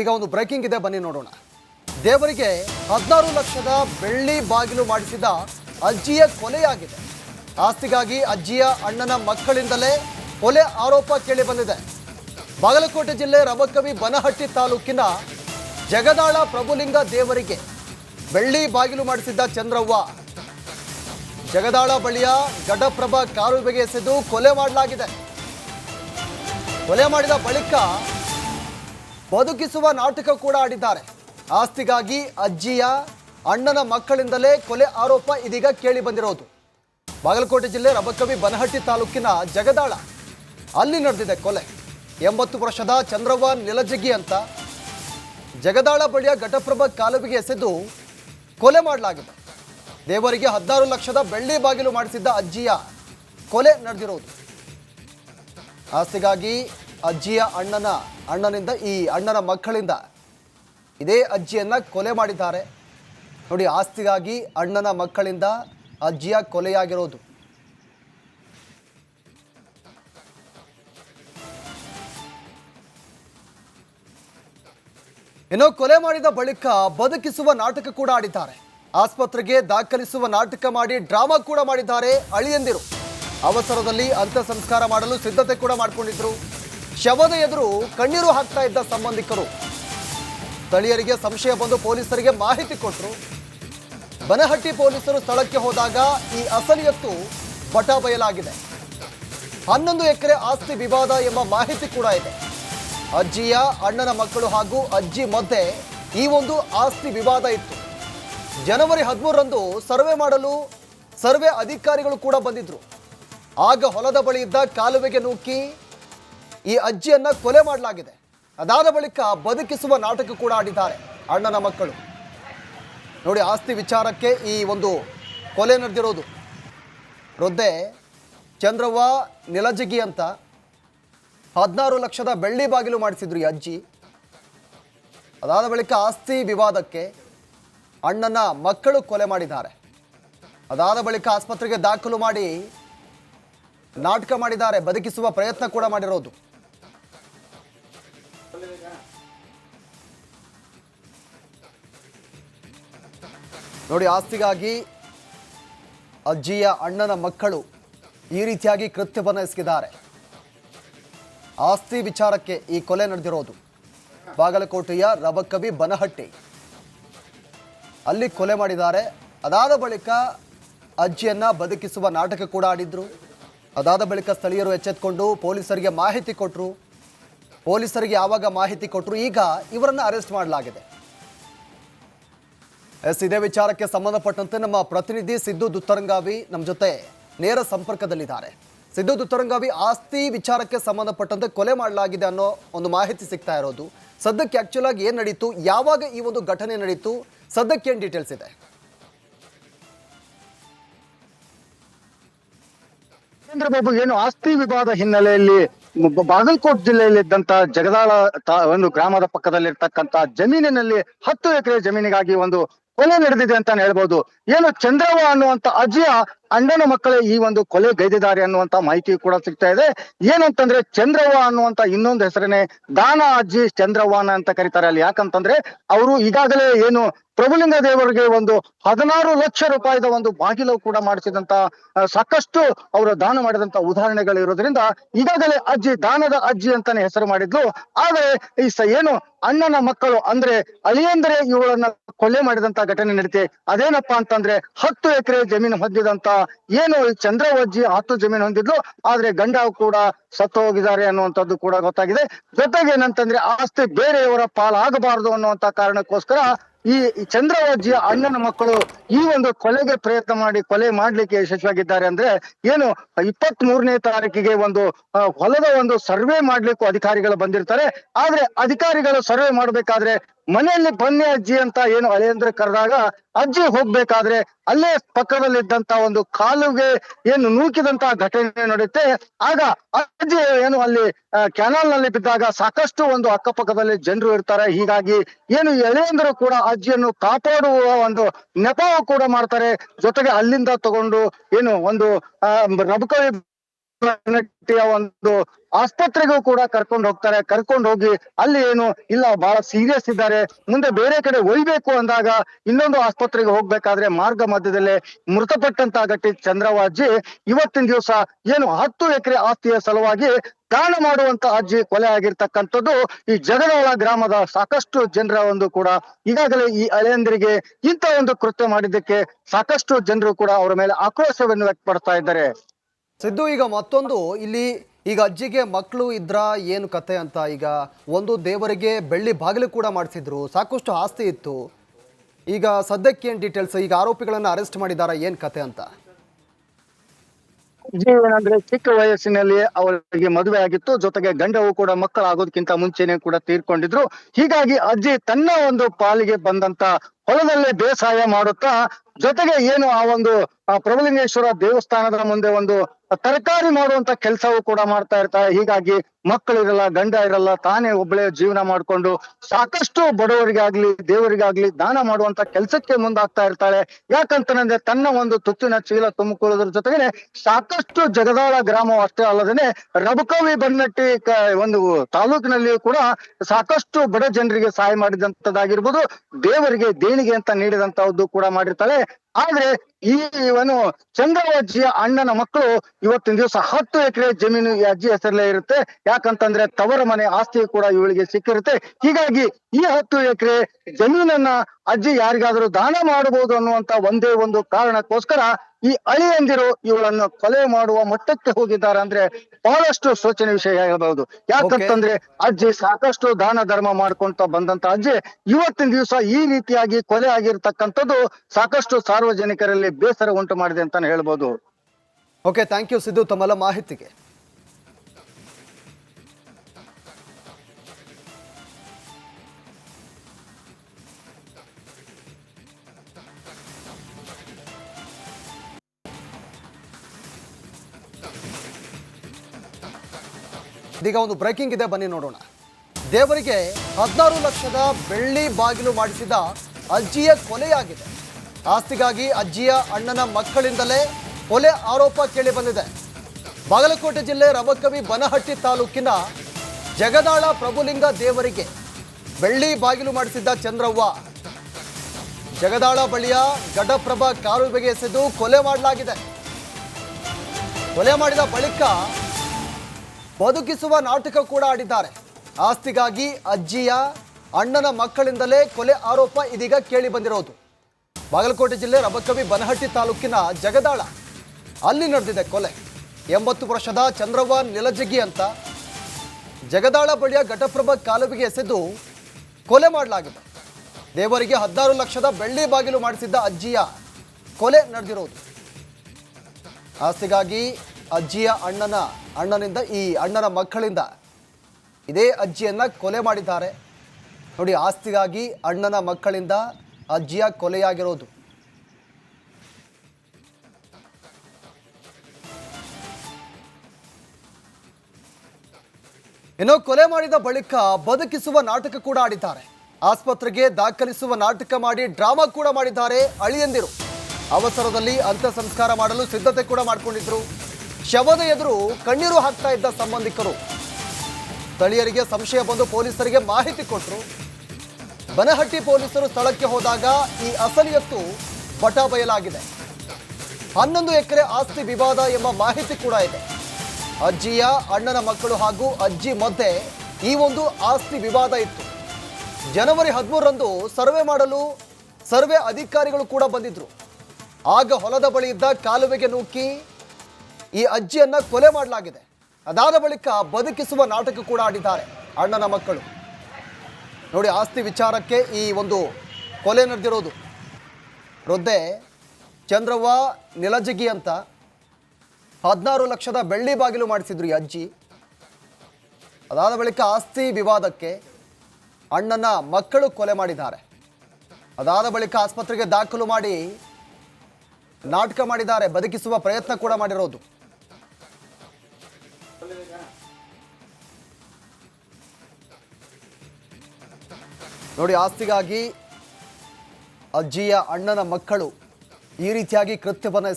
ಈಗ ಒಂದು ಬ್ರೇಕಿಂಗ್ ಇದೆ, ಬನ್ನಿ ನೋಡೋಣ. ದೇವರಿಗೆ ಹದಿನಾರು ಲಕ್ಷದ ಬೆಳ್ಳಿ ಬಾಗಿಲು ಮಾಡಿಸಿದ ಅಜ್ಜಿಯ ಕೊಲೆಯಾಗಿದೆ. ಆಸ್ತಿಗಾಗಿ ಅಜ್ಜಿಯ ಅಣ್ಣನ ಮಕ್ಕಳಿಂದಲೇ ಕೊಲೆ ಆರೋಪ ಕೇಳಿ ಬಂದಿದೆ ಬಾಗಲಕೋಟೆ ಜಿಲ್ಲೆ ರಬಕವಿ ಬನಹಟ್ಟಿ ತಾಲೂಕಿನ ಜಗದಾಳ ಪ್ರಭುಲಿಂಗ ದೇವರಿಗೆ ಬೆಳ್ಳಿ ಬಾಗಿಲು ಮಾಡಿಸಿದ್ದ ಚಂದ್ರವ್ವ. ಜಗದಾಳ ಬಳಿಯ ಗಡಪ್ರಭಾ ಕಾರುವೆಗೆ ಎಸೆದು ಕೊಲೆ ಮಾಡಲಾಗಿದೆ. ಕೊಲೆ ಮಾಡಿದ ಬಳಿಕ ಬದುಕಿಸುವ ನಾಟಕ ಕೂಡ ಆಡಿದ್ದಾರೆ. ಆಸ್ತಿಗಾಗಿ ಅಜ್ಜಿಯ, ಅಣ್ಣನ ಮಕ್ಕಳಿಂದಲೇ ಕೊಲೆ ಆರೋಪ ಇದೀಗ ಕೇಳಿ ಬಂದಿರೋದು. ಬಾಗಲಕೋಟೆ ಜಿಲ್ಲೆ ರಬಕವಿ ಬನಹಟ್ಟಿ ತಾಲೂಕಿನ ಜಗದಾಳ. ಅಲ್ಲಿ ನಡೆದಿದೆ ಕೊಲೆ. ಎಂಬತ್ತು ವರ್ಷದ ಚಂದ್ರವ್ವ ನಿಲಜಗಿ ಅಂತ ಜಗದಾಳ ಬಳಿಯ ಘಟಪ್ರಭ ಕಾಲುವಿಗೆ ಎಸೆದು ಕೊಲೆ ಮಾಡಲಾಗಿದೆ. ದೇವರಿಗೆ ಹದಿನಾರು ಲಕ್ಷದ ಬೆಳ್ಳಿ ಬಾಗಿಲು ಮಾಡಿಸಿದ್ದ ಅಜ್ಜಿಯ ಕೊಲೆ ನಡೆದಿರೋದು. ಆಸ್ತಿಗಾಗಿ ಅಜ್ಜಿಯ ಅಣ್ಣನ, ಅಣ್ಣನಿಂದ ಈ ಅಣ್ಣನ ಮಕ್ಕಳಿಂದ ಇದೇ ಅಜ್ಜಿಯನ್ನು ಕೊಲೆ ಮಾಡಿದ್ದಾರೆ. ನೋಡಿ, ಆಸ್ತಿಗಾಗಿ ಅಣ್ಣನ ಮಕ್ಕಳಿಂದ ಅಜ್ಜಿಯ ಕೊಲೆಯಾಗಿರೋದು. ಏನೋ ಕೊಲೆ ಮಾಡಿದ ಬಳಿಕ ಬದುಕಿಸುವ ನಾಟಕ ಕೂಡ ಆಡಿದ್ದಾರೆ. ಆಸ್ಪತ್ರೆಗೆ ದಾಖಲಿಸುವ ನಾಟಕ ಮಾಡಿ ಡ್ರಾಮಾ ಕೂಡ ಮಾಡಿದ್ದಾರೆ ಅಳಿಯಂದಿರು. ಅವಸರದಲ್ಲಿ ಅಂತ್ಯ ಸಂಸ್ಕಾರ ಮಾಡಲು ಸಿದ್ಧತೆ ಕೂಡ ಮಾಡಿಕೊಂಡಿದ್ರು. ಶವದ ಎದುರು ಕಣ್ಣೀರು ಹಾಕ್ತಾ ಇದ್ದ ಸಂಬಂಧಿಕರು. ಸ್ಥಳೀಯರಿಗೆ ಸಂಶಯ ಬಂದು ಪೊಲೀಸರಿಗೆ ಮಾಹಿತಿ ಕೊಟ್ಟರು ಬನಹಟ್ಟಿ ಪೊಲೀಸರು ಸ್ಥಳಕ್ಕೆ ಹೋದಾಗ ಈ ಅಸಲಿಯತ್ತು ಬಟ ಬಯಲಾಗಿದೆ. ಹನ್ನೊಂದು ಎಕರೆ ಆಸ್ತಿ ವಿವಾದ ಎಂಬ ಮಾಹಿತಿ ಕೂಡ ಇದೆ. ಅಜ್ಜಿಯ, ಅಣ್ಣನ ಮಕ್ಕಳು ಹಾಗೂ ಅಜ್ಜಿ ಮಧ್ಯೆ ಈ ಒಂದು ಆಸ್ತಿ ವಿವಾದ ಇತ್ತು. ಜನವರಿ ಹದಿಮೂರರಂದು ಸರ್ವೆ ಮಾಡಲು ಸರ್ವೆ ಅಧಿಕಾರಿಗಳು ಕೂಡ ಬಂದಿದ್ರು. ಆಗ ಹೊಲದ ಬಳಿ ಇದ್ದ ಕಾಲುವೆಗೆ ನೂಕಿ ಈ ಅಜ್ಜಿಯನ್ನ ಕೊಲೆ ಮಾಡಲಾಗಿದೆ. ಅದಾದ ಬಳಿಕ ಬದುಕಿಸುವ ನಾಟಕ ಕೂಡ ಆಡಿದ್ದಾರೆ ಅಣ್ಣನ ಮಕ್ಕಳು. ನೋಡಿ, ಆಸ್ತಿ ವಿಚಾರಕ್ಕೆ ಈ ಒಂದು ಕೊಲೆ ನಡೆದಿರೋದು. ವೃದ್ಧೆ ಚಂದ್ರವ್ವ ನಿಲಜಗಿ ಅಂತ ಹದಿನಾರು ಲಕ್ಷದ ಬೆಳ್ಳಿ ಬಾಗಿಲು ಮಾಡಿಸಿದ್ರು ಈ ಅಜ್ಜಿ. ಅದಾದ ಬಳಿಕ ಆಸ್ತಿ ವಿವಾದಕ್ಕೆ ಅಣ್ಣನ ಮಕ್ಕಳು ಕೊಲೆ ಮಾಡಿದ್ದಾರೆ. ಅದಾದ ಬಳಿಕ ಆಸ್ಪತ್ರೆಗೆ ದಾಖಲು ಮಾಡಿ ನಾಟಕ ಮಾಡಿದ್ದಾರೆ, ಬದುಕಿಸುವ ಪ್ರಯತ್ನ ಕೂಡ ಮಾಡಿರೋದು. ನೋಡಿ, ಆಸ್ತಿಗಾಗಿ ಅಜ್ಜಿಯ ಅಣ್ಣನ ಮಕ್ಕಳು ಈ ರೀತಿಯಾಗಿ ಕೃತ್ಯವನ್ನು ಎಸಗಿದ್ದಾರೆ. ಆಸ್ತಿ ವಿಚಾರಕ್ಕೆ ಈ ಕೊಲೆ ನಡೆದಿರೋದು. ಬಾಗಲಕೋಟೆಯ ರವಕವಿ ಬನಹಟ್ಟಿ. ಅಲ್ಲಿ ಕೊಲೆ ಮಾಡಿದ್ದಾರೆ. ಅದಾದ ಬಳಿಕ ಅಜ್ಜಿಯನ್ನ ಬದುಕಿಸುವ ನಾಟಕ ಕೂಡ ಆಡಿದ್ರು. ಅದಾದ ಬಳಿಕ ಸ್ಥಳೀಯರು ಎಚ್ಚೆತ್ಕೊಂಡು ಪೊಲೀಸರಿಗೆ ಮಾಹಿತಿ ಕೊಟ್ಟರು ಪೊಲೀಸರಿಗೆ ಯಾವಾಗ ಮಾಹಿತಿ ಕೊಟ್ಟರು ಈಗ ಇವರನ್ನು ಅರೆಸ್ಟ್ ಮಾಡಲಾಗಿದೆ. ಎಸ್, ಇದೇ ವಿಚಾರಕ್ಕೆ ಸಂಬಂಧಪಟ್ಟಂತೆ ನಮ್ಮ ಪ್ರತಿನಿಧಿ ಸಿದ್ದು ದುತ್ತರಂಗಾವಿ ನಮ್ಮ ಜೊತೆ ನೇರ ಸಂಪರ್ಕದಲ್ಲಿದ್ದಾರೆ. ಸಿದ್ದು ದುತ್ತರಂಗಾವಿ, ಆಸ್ತಿ ವಿಚಾರಕ್ಕೆ ಸಂಬಂಧಪಟ್ಟಂತೆ ಕೊಲೆ ಮಾಡಲಾಗಿದೆ ಅನ್ನೋ ಒಂದು ಮಾಹಿತಿ ಸಿಗ್ತಾ ಇರೋದು. ಸದ್ಯಕ್ಕೆ ಆಕ್ಚುಲ್ ಆಗಿ ಏನು ನಡೀತು? ಯಾವಾಗ ಈ ಒಂದು ಘಟನೆ ನಡೀತು? ಸದ್ಯಕ್ಕೆ ಏನು ಡೀಟೇಲ್ಸ್ ಇದೆ? ನರೇಂದ್ರ ಬಾಬು ಏನು ಆಸ್ತಿ ವಿವಾದ ಹಿನ್ನೆಲೆಯಲ್ಲಿ ಬಾಗಲಕೋಟ್ ಜಿಲ್ಲೆಯಲ್ಲಿದ್ದಂತ ಜಗದಾಳ ಒಂದು ಗ್ರಾಮದ ಪಕ್ಕದಲ್ಲಿರ್ತಕ್ಕಂತ ಜಮೀನಿನಲ್ಲಿ ಹತ್ತು ಎಕರೆ ಜಮೀನಿಗಾಗಿ ಒಂದು ಕೊಲೆ ನಡೆದಿದೆ ಅಂತಾನೆ ಹೇಳ್ಬೋದು. ಏನು ಚಂದ್ರವ್ವ ಅನ್ನುವಂತ ಅಜ್ಜಿಯ ಅಣ್ಣನ ಮಕ್ಕಳೇ, ಈ ಒಂದು ಕೊಲೆ ಗೈದಿದ್ದಾರೆ ಅನ್ನುವಂತ ಮಾಹಿತಿ ಕೂಡ ಸಿಗ್ತಾ ಇದೆ. ಏನಂತಂದ್ರೆ, ಚಂದ್ರವ್ವ ಅನ್ನುವಂತ ಇನ್ನೊಂದು ಹೆಸರನ್ನೇ ದಾನ ಅಜ್ಜಿ ಚಂದ್ರವ್ವನ ಅಂತ ಕರೀತಾರೆ ಅಲ್ಲಿ. ಯಾಕಂತಂದ್ರೆ, ಅವರು ಈಗಾಗಲೇ ಏನು ಪ್ರಭುಲಿಂಗ ದೇವರಿಗೆ ಒಂದು ಹದಿನಾರು ಲಕ್ಷ ರೂಪಾಯಿದ ಒಂದು ಬಾಗಿಲು ಕೂಡ ಮಾಡಿಸಿದಂತ ಸಾಕಷ್ಟು ಅವರು ದಾನ ಮಾಡಿದಂತ ಉದಾಹರಣೆಗಳು ಇರೋದ್ರಿಂದ, ಈಗಾಗಲೇ ಅಜ್ಜಿ, ದಾನದ ಅಜ್ಜಿ ಅಂತಾನೆ ಹೆಸರು ಮಾಡಿದ್ಲು. ಆದ್ರೆ, ಈ ಸ ಏನು ಅಣ್ಣನ ಮಕ್ಕಳು, ಅಂದ್ರೆ ಅಳಿಯಂದ್ರೆ ಇವುಗಳನ್ನ ಕೊಲೆ ಮಾಡಿದಂತ ಘಟನೆ ನಡೀತೆ. ಅದೇನಪ್ಪಾ ಅಂತಂದ್ರೆ, ಹತ್ತು ಎಕರೆ ಜಮೀನು ಹೊಂದಿದಂತ ಏನು ಚಂದ್ರವಜ್ಜಿ ಹತ್ತು ಜಮೀನು ಹೊಂದಿದ್ಲು, ಆದ್ರೆ ಗಂಡ ಕೂಡ ಸತ್ತು ಹೋಗಿದ್ದಾರೆ ಅನ್ನುವಂಥದ್ದು ಕೂಡ ಗೊತ್ತಾಗಿದೆ. ಜೊತೆಗೆ ಏನಂತಂದ್ರೆ ಆಸ್ತಿ ಬೇರೆಯವರ ಪಾಲಾಗಬಾರದು ಅನ್ನುವಂತ ಕಾರಣಕ್ಕೋಸ್ಕರ ಈ ಚಂದ್ರವಜ್ಜಿಯ ಅಣ್ಣನ ಮಕ್ಕಳು ಈ ಒಂದು ಕೊಲೆಗೆ ಪ್ರಯತ್ನ ಮಾಡಿ, ಕೊಲೆ ಮಾಡ್ಲಿಕ್ಕೆ ಯಶಸ್ವಿಯಾಗಿದ್ದಾರೆ ಅಂದ್ರೆ ಏನು ಇಪ್ಪತ್ತ್ ಮೂರನೇ ತಾರೀಕಿಗೆ ಒಂದು ಹೊಲದ ಒಂದು ಸರ್ವೆ ಮಾಡ್ಲಿಕ್ಕೂ ಅಧಿಕಾರಿಗಳು ಬಂದಿರ್ತಾರೆ. ಆದ್ರೆ ಅಧಿಕಾರಿಗಳು ಸರ್ವೆ ಮಾಡ್ಬೇಕಾದ್ರೆ ಮನೆಯಲ್ಲಿ ಬನ್ನಿ ಅಜ್ಜಿ ಅಂತ ಏನು ಹಳೆಯಂದ್ರೆ ಕರೆದಾಗ, ಅಜ್ಜಿ ಹೋಗ್ಬೇಕಾದ್ರೆ ಅಲ್ಲೇ ಪಕ್ಕದಲ್ಲಿದ್ದಂತ ಒಂದು ಕಾಲುಗೆ ಏನು ನೂಕಿದಂತ ಘಟನೆ ನಡೆಯುತ್ತೆ. ಆಗ ಅಜ್ಜಿ ಏನು ಅಲ್ಲಿ ಕ್ಯಾನಲ್ನಲ್ಲಿ ಬಿದ್ದಾಗ ಸಾಕಷ್ಟು ಒಂದು ಅಕ್ಕಪಕ್ಕದಲ್ಲಿ ಜನರು ಇರ್ತಾರೆ. ಹೀಗಾಗಿ ಏನು ಎಳೆಯಂದ್ರು ಕೂಡ ಅಜ್ಜಿಯನ್ನು ಕಾಪಾಡುವ ಒಂದು ನೆಪವು ಕೂಡ ಮಾಡ್ತಾರೆ. ಜೊತೆಗೆ ಅಲ್ಲಿಂದ ತಗೊಂಡು ಏನು ಒಂದು ರಬಕವಿ ಒಂದು ಆಸ್ಪತ್ರೆಗೂ ಕೂಡ ಕರ್ಕೊಂಡು ಹೋಗ್ತಾರೆ. ಕರ್ಕೊಂಡು ಹೋಗಿ ಅಲ್ಲಿ ಏನು ಇಲ್ಲ, ಬಹಳ ಸೀರಿಯಸ್ ಇದ್ದಾರೆ. ಮುಂದೆ ಬೇರೆ ಕಡೆ ಒಯ್ಬೇಕು ಅಂದಾಗ ಇನ್ನೊಂದು ಆಸ್ಪತ್ರೆಗೆ ಹೋಗ್ಬೇಕಾದ್ರೆ ಮಾರ್ಗ ಮಧ್ಯದಲ್ಲೇ ಮೃತಪಟ್ಟಂತ ಗಟ್ಟಿ ಚಂದ್ರವಾಜಿ. ಇವತ್ತಿನ ದಿವಸ ಏನು ಹತ್ತು ಎಕರೆ ಆಸ್ತಿಯ ಸಲುವಾಗಿ ದಾನ ಮಾಡುವಂತ ಅಜ್ಜಿ ಕೊಲೆ ಆಗಿರ್ತಕ್ಕಂಥದ್ದು ಈ ಜಗದೋಳ ಗ್ರಾಮದ ಸಾಕಷ್ಟು ಜನರ ಒಂದು ಕೂಡ. ಈಗಾಗಲೇ ಈ ಅಳೆಯಂದ್ರಿಗೆ ಇಂಥ ಒಂದು ಕೃತ್ಯ ಮಾಡಿದ್ದಕ್ಕೆ ಸಾಕಷ್ಟು ಜನರು ಕೂಡ ಅವರ ಮೇಲೆ ಆಕ್ರೋಶವನ್ನು ವ್ಯಕ್ತಪಡ್ತಾ ಇದ್ದಾರೆ. ಸಿದ್ದು, ಈಗ ಮತ್ತೊಂದು, ಇಲ್ಲಿ ಈಗ ಅಜ್ಜಿಗೆ ಮಕ್ಕಳು ಇದ್ರ ಏನು ಕತೆ ಅಂತ ಈಗ ಒಂದು ದೇವರಿಗೆ ಬೆಳ್ಳಿ ಬಾಗಿಲು ಕೂಡ ಮಾಡಿಸಿದ್ರು, ಸಾಕಷ್ಟು ಆಸ್ತಿ ಇತ್ತು. ಈಗ ಸದ್ಯಕ್ಕೆ ಏನು ಡೀಟೇಲ್ಸ್ ಈಗ ಆರೋಪಿಗಳನ್ನು ಅರೆಸ್ಟ್ ಮಾಡಿದಾರ, ಏನು ಕತೆ ಅಂತ? ಏನಂದ್ರೆ ಚಿಕ್ಕ ವಯಸ್ಸಿನಲ್ಲಿ ಅವರಿಗೆ ಮದುವೆ ಆಗಿತ್ತು, ಜೊತೆಗೆ ಗಂಡವು ಕೂಡ ಮಕ್ಕಳಾಗೋದಕ್ಕಿಂತ ಮುಂಚೆನೆ ಕೂಡ ತೀರ್ಕೊಂಡಿದ್ರು. ಹೀಗಾಗಿ ಅಜ್ಜಿ ತನ್ನ ಒಂದು ಪಾಲಿಗೆ ಬಂದಂತ ಹೊಲದಲ್ಲೇ ಬೇಸಾಯ ಮಾಡುತ್ತಾ, ಜೊತೆಗೆ ಏನು ಆ ಒಂದು ಪ್ರಬಲಿಂಗೇಶ್ವರ ದೇವಸ್ಥಾನದ ಮುಂದೆ ಒಂದು ತರಕಾರಿ ಮಾಡುವಂತ ಕೆಲಸವೂ ಕೂಡ ಮಾಡ್ತಾ ಇರ್ತಾರೆ. ಹೀಗಾಗಿ ಮಕ್ಕಳಿರಲ್ಲ, ಗಂಡ ಇರಲ್ಲ, ತಾನೇ ಒಬ್ಬಳೇ ಜೀವನ ಮಾಡ್ಕೊಂಡು ಸಾಕಷ್ಟು ಬಡವರಿಗಾಗ್ಲಿ, ದೇವರಿಗಾಗ್ಲಿ ದಾನ ಮಾಡುವಂತ ಕೆಲಸಕ್ಕೆ ಮುಂದಾಗ್ತಾ ಇರ್ತಾಳೆ. ಯಾಕಂತಂದ್ರೆ ತನ್ನ ಒಂದು ತುತ್ತಿನ ಚೀಲ ತುಂಬಿಕೊಳ್ಳೋದ್ರ ಜೊತೆಗೆ ಸಾಕಷ್ಟು ಜಗದಾಳ ಗ್ರಾಮ ಅಷ್ಟೇ ಅಲ್ಲದೇನೆ ರಬಕವಿ ಬನ್ನಟ್ಟಿ ಒಂದು ತಾಲೂಕಿನಲ್ಲಿಯೂ ಕೂಡ ಸಾಕಷ್ಟು ಬಡ ಜನರಿಗೆ ಸಹಾಯ ಮಾಡಿದಂತದ್ದಾಗಿರ್ಬೋದು, ದೇವರಿಗೆ ದೇಣಿಗೆ ಅಂತ ನೀಡಿದಂತಹದ್ದು ಕೂಡ ಮಾಡಿರ್ತಾಳೆ. ಆದ್ರೆ ಈ ಇವನು ಚಂದ್ರವಜ್ಜಿಯ ಅಣ್ಣನ ಮಕ್ಕಳು ಇವತ್ತಿನ ದಿವಸ ಹತ್ತು ಎಕರೆ ಜಮೀನು ಅಜ್ಜಿ ಹೆಸರಲ್ಲೇ ಇರುತ್ತೆ. ಯಾಕಂತಂದ್ರೆ ತವರ ಮನೆ ಆಸ್ತಿ ಕೂಡ ಇವಳಿಗೆ ಸಿಕ್ಕಿರುತ್ತೆ. ಹೀಗಾಗಿ ಈ ಹತ್ತು ಎಕರೆ ಜಮೀನನ್ನ ಅಜ್ಜಿ ಯಾರಿಗಾದ್ರೂ ದಾನ ಮಾಡಬಹುದು ಅನ್ನುವಂತ ಒಂದೇ ಒಂದು ಕಾರಣಕ್ಕೋಸ್ಕರ ಈ ಅಳಿಯಂದಿರು ಇವಳನ್ನು ಕೊಲೆ ಮಾಡುವ ಮಟ್ಟಕ್ಕೆ ಹೋಗಿದ್ದಾರೆ ಅಂದ್ರೆ ಬಹಳಷ್ಟು ಶೋಚನೆ ವಿಷಯ ಹೇಳ್ಬಹುದು ಯಾಕಂತಂದ್ರೆ ಅಜ್ಜಿ ಸಾಕಷ್ಟು ದಾನ ಧರ್ಮ ಮಾಡ್ಕೊಂತ ಬಂದಂತ ಅಜ್ಜಿ ಇವತ್ತಿನ ದಿವಸ ಈ ರೀತಿಯಾಗಿ ಕೊಲೆ ಆಗಿರ್ತಕ್ಕಂಥದ್ದು ಸಾಕಷ್ಟು ಸಾರ್ವಜನಿಕರಲ್ಲಿ ಬೇಸರ ಉಂಟು ಮಾಡಿದೆ ಅಂತಾನೆ ಹೇಳ್ಬೋದು. ಓಕೆ ಥ್ಯಾಂಕ್ ಯು ಸಿದ್ದು, ತಮ್ಮೆಲ್ಲ ಮಾಹಿತಿಗೆ. ಇದೀಗ ಒಂದು ಬ್ರೇಕಿಂಗ್ ಇದೆ. ಬನ್ನಿ ನೋಡೋಣ. ದೇವರಿಗೆ ಹದಿನಾರು ಲಕ್ಷದ ಬೆಳ್ಳಿ ಬಾಗಿಲು ಮಾಡಿಸಿದ ಅಜ್ಜಿಯ ಕೊಲೆಯಾಗಿದೆ. ಆಸ್ತಿಗಾಗಿ ಅಜ್ಜಿಯ ಅಣ್ಣನ ಮಕ್ಕಳಿಂದಲೇ ಕೊಲೆ ಆರೋಪ ಕೇಳಿ ಬಂದಿದೆ. ಬಾಗಲಕೋಟೆ ಜಿಲ್ಲೆ ರವಕವಿ ಬನಹಟ್ಟಿ ತಾಲೂಕಿನ ಜಗದಾಳ ಪ್ರಭುಲಿಂಗ ದೇವರಿಗೆ ಬೆಳ್ಳಿ ಬಾಗಿಲು ಮಾಡಿಸಿದ್ದ ಚಂದ್ರವ್ವ. ಜಗದಾಳ ಬಳಿಯ ಗಡಪ್ರಭಾ ಕಾಲುವೆಗೆ ಎಸೆದು ಕೊಲೆ ಮಾಡಲಾಗಿದೆ. ಕೊಲೆ ಮಾಡಿದ ಬಳಿಕ ಬದುಕಿಸುವ ನಾಟಕ ಕೂಡ ಆಡಿದ್ದಾರೆ. ಆಸ್ತಿಗಾಗಿ ಅಜ್ಜಿಯ, ಅಣ್ಣನ ಮಕ್ಕಳಿಂದಲೇ ಕೊಲೆ ಆರೋಪ ಇದೀಗ ಕೇಳಿ ಬಂದಿರೋದು. ಬಾಗಲಕೋಟೆ ಜಿಲ್ಲೆ ರಬಕವಿ ಬನಹಟ್ಟಿ ತಾಲೂಕಿನ ಜಗದಾಳ. ಅಲ್ಲಿ ನಡೆದಿದೆ ಕೊಲೆ. ಎಂಬತ್ತು ವರ್ಷದ ಚಂದ್ರವ್ವ ನಿಲಜಗಿ ಅಂತ ಜಗದಾಳ ಬಳಿಯ ಘಟಪ್ರಭ ಕಾಲುವೆಗೆ ಎಸೆದು ಕೊಲೆ ಮಾಡಲಾಗಿದೆ. ದೇವರಿಗೆ ಹದಿನಾರು ಲಕ್ಷದ ಬೆಳ್ಳಿ ಬಾಗಿಲು ಮಾಡಿಸಿದ್ದ ಅಜ್ಜಿಯ ಕೊಲೆ ನಡೆದಿರೋದು. ಆಸ್ತಿಗಾಗಿ ಅಜ್ಜಿಯ ಅಣ್ಣನ, ಅಣ್ಣನಿಂದ, ಈ ಅಣ್ಣನ ಮಕ್ಕಳಿಂದ ಇದೇ ಅಜ್ಜಿಯನ್ನ ಕೊಲೆ ಮಾಡಿದ್ದಾರೆ. ನೋಡಿ, ಆಸ್ತಿಗಾಗಿ ಅಣ್ಣನ ಮಕ್ಕಳಿಂದ ಅಜ್ಜಿಯ ಕೊಲೆಯಾಗಿರೋದು. ಇನ್ನು ಕೊಲೆ ಮಾಡಿದ ಬಳಿಕ ಬದುಕಿಸುವ ನಾಟಕ ಕೂಡ ಆಡಿದ್ದಾರೆ. ಆಸ್ಪತ್ರೆಗೆ ದಾಖಲಿಸುವ ನಾಟಕ ಮಾಡಿ ಡ್ರಾಮಾ ಕೂಡ ಮಾಡಿದ್ದಾರೆ ಅಳಿಯಂದಿರು. ಅವಸರದಲ್ಲಿ ಅಂತ್ಯ ಸಂಸ್ಕಾರ ಮಾಡಲು ಸಿದ್ಧತೆ ಕೂಡ ಮಾಡಿಕೊಂಡಿದ್ರು. ಶವದ ಎದುರು ಕಣ್ಣೀರು ಹಾಕ್ತಾ ಇದ್ದ ಸಂಬಂಧಿಕರು. ಸ್ಥಳೀಯರಿಗೆ ಸಂಶಯ ಬಂದು ಪೊಲೀಸರಿಗೆ ಮಾಹಿತಿ ಕೊಟ್ಟರು ಬನಹಟ್ಟಿ ಪೊಲೀಸರು ಸ್ಥಳಕ್ಕೆ ಹೋದಾಗ ಈ ಅಸಲಿಯತ್ತು ಪಟ ಬಯಲಾಗಿದೆ. ಹನ್ನೊಂದು ಎಕರೆ ಆಸ್ತಿ ವಿವಾದ ಎಂಬ ಮಾಹಿತಿ ಕೂಡ ಇದೆ. ಅಜ್ಜಿಯ, ಅಣ್ಣನ ಮಕ್ಕಳು ಹಾಗೂ ಅಜ್ಜಿ ಮಧ್ಯೆ ಈ ಒಂದು ಆಸ್ತಿ ವಿವಾದ ಇತ್ತು. ಜನವರಿ ಹದಿಮೂರರಂದು ಸರ್ವೆ ಮಾಡಲು ಸರ್ವೆ ಅಧಿಕಾರಿಗಳು ಕೂಡ ಬಂದಿದ್ರು. ಆಗ ಹೊಲದ ಬಳಿ ಇದ್ದ ಕಾಲುವೆಗೆ ನೂಕಿ ಈ ಅಜ್ಜಿಯನ್ನ ಕೊಲೆ ಮಾಡಲಾಗಿದೆ. ಅದಾದ ಬಳಿಕ ಬದುಕಿಸುವ ನಾಟಕ ಕೂಡ ಆಡಿದ್ದಾರೆ ಅಣ್ಣನ ಮಕ್ಕಳು. ನೋಡಿ, ಆಸ್ತಿ ವಿಚಾರಕ್ಕೆ ಈ ಒಂದು ಕೊಲೆ ನಡೆದಿರೋದು. ವೃದ್ಧೆ ಚಂದ್ರವ್ವ ನಿಲಜಗಿ ಅಂತ ಹದಿನಾರು ಲಕ್ಷದ ಬೆಳ್ಳಿ ಬಾಗಿಲು ಮಾಡಿಸಿದ್ರು ಈ ಅಜ್ಜಿ. ಅದಾದ ಬಳಿಕ ಆಸ್ತಿ ವಿವಾದಕ್ಕೆ ಅಣ್ಣನ ಮಕ್ಕಳು ಕೊಲೆ ಮಾಡಿದ್ದಾರೆ. ಅದಾದ ಬಳಿಕ ಆಸ್ಪತ್ರೆಗೆ ದಾಖಲು ಮಾಡಿ ನಾಟಕ ಮಾಡಿದ್ದಾರೆ, ಬದುಕಿಸುವ ಪ್ರಯತ್ನ ಕೂಡ ಮಾಡಿರೋದು. ನೋಡಿ ಆಸ್ತಿಗಾಗಿ ಅಜ್ಜಿಯ ಅಣ್ಣನ ಮಕ್ಕಳು ಈ ರೀತಿಯಾಗಿ ಕೃತ್ಯವನ್ನು